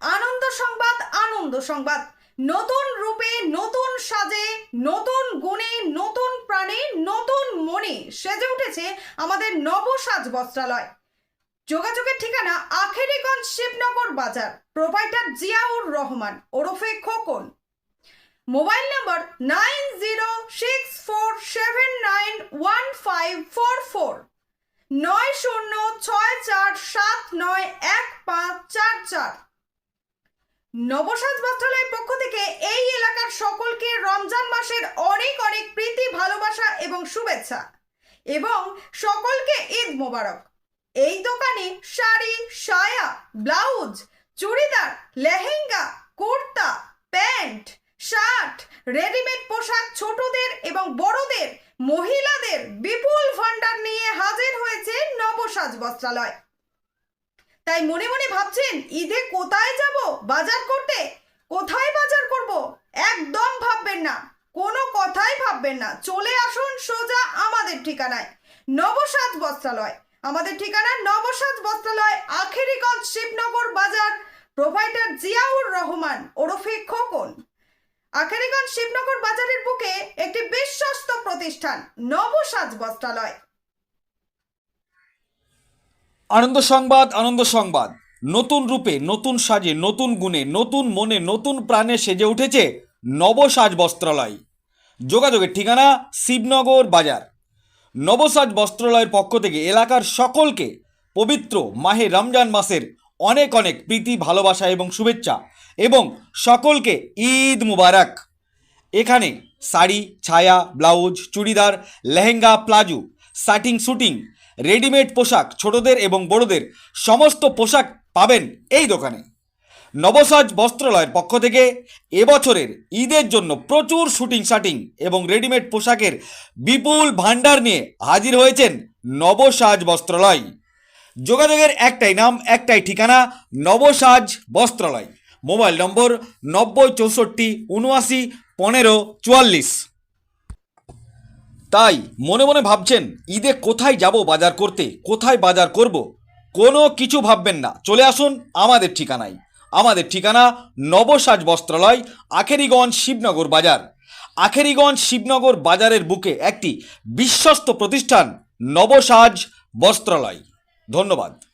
আনন্দ সংবাদ আনন্দ সংবাদ। নতুন রূপে, নতুন সাজে, নতুন গুণে, নতুন প্রাণে, নতুন মনে সেজে উঠেছে আমাদের নবসাজ বস্ত্রালয়। যোগাযোগের ঠিকানা আখেরিগঞ্জ শিবনগর বাজার। প্রোভাইডার জিয়াউর রহমান, ওরফে Khokon. Mobile number nine zero six four seven nine one five four four. নয় শূন্য ছয় চার সাত নয় এক পাঁচ চার চার। নবসাজ বস্ত্রালয়ের পক্ষ থেকে এই এলাকার সকলকে রমজান মাসের অনেক অনেক প্রীতি, ভালোবাসা এবং শুভেচ্ছা এবং সকলকে ঈদ মোবারক। এই দোকানে শাড়ি, সায়া, blouse, churidar, lehenga, kurta, pant, shirt, readymade পোশাক ছোটদের এবং বড়দের, মহিলাদের বিপুল ভান্ডার নিয়ে হাজির হয়েছে নবসাজ বস্ত্রালয়। তাই মনে মনে ভাবছেন, ঈদে কোথায় যাব? বাজার করতে? কোথায় বাজার করব? একদম ভাববেন না। কোনো কথাই ভাববেন না। চলে আসুন সোজা আমাদের ঠিকানায়। নবসাজ বস্ত্রালয়। আমাদের ঠিকানা নবসাজ বস্ত্রালয়, আখেরিগঞ্জ শিবনগর বাজার। প্রোভাইডার জিয়াউর রহমান, ওরফে খোকন। আখেরিগঞ্জ শিবনগর বাজারের বুকে একটি বিশ্বস্ত প্রতিষ্ঠান নবসাজ বস্ত্রালয়। আনন্দ সংবাদ আনন্দ সংবাদ। নতুন রূপে, নতুন সাজে, নতুন গুণে, নতুন মনে, নতুন প্রাণে সেজে উঠেছে নবসাজ বস্ত্রালয়। যোগাযোগের ঠিকানা শিবনগর বাজার। নবসাজ বস্ত্রালয়ের পক্ষ থেকে এলাকার সকলকে পবিত্র মাহে রমজান মাসের অনেক অনেক প্রীতি, ভালোবাসা এবং শুভেচ্ছা এবং সকলকে ঈদ মুবারক। এখানে শাড়ি, ছায়া, blouse, churidar, lehenga, palazzo shirting suiting readymade পোশাক ছোটদের এবং বড়দের সমস্ত পোশাক পাবেন এই দোকানে। নবসাজ বস্ত্রালয়ের পক্ষ থেকে এবছরের ঈদের জন্য প্রচুর শুটিং, শাটিং এবং রেডিমেড পোশাকের বিপুল ভাণ্ডার নিয়ে হাজির হয়েছেন নবসাজ বস্ত্রালয়। যোগাযোগের একটাই নাম, একটাই ঠিকানা, নবসাজ বস্ত্রালয়। মোবাইল নম্বর নব্বই চৌষট্টি, উনআশি, পনেরো, চুয়াল্লিশ। তাই মনে মনে ভাবছেন, ঈদে কোথায় যাব বাজার করতে, কোথায় বাজার করব? কোনো কিছু ভাববেন না। চলে আসুন আমাদের ঠিকানায়। আমাদের ঠিকানা নবসাজ বস্ত্রালয়, আখেরিগঞ্জ শিবনগর বাজার। আখেরিগঞ্জ শিবনগর বাজারের বুকে একটি বিশ্বস্ত প্রতিষ্ঠান, নবসাজ বস্ত্রালয়। ধন্যবাদ।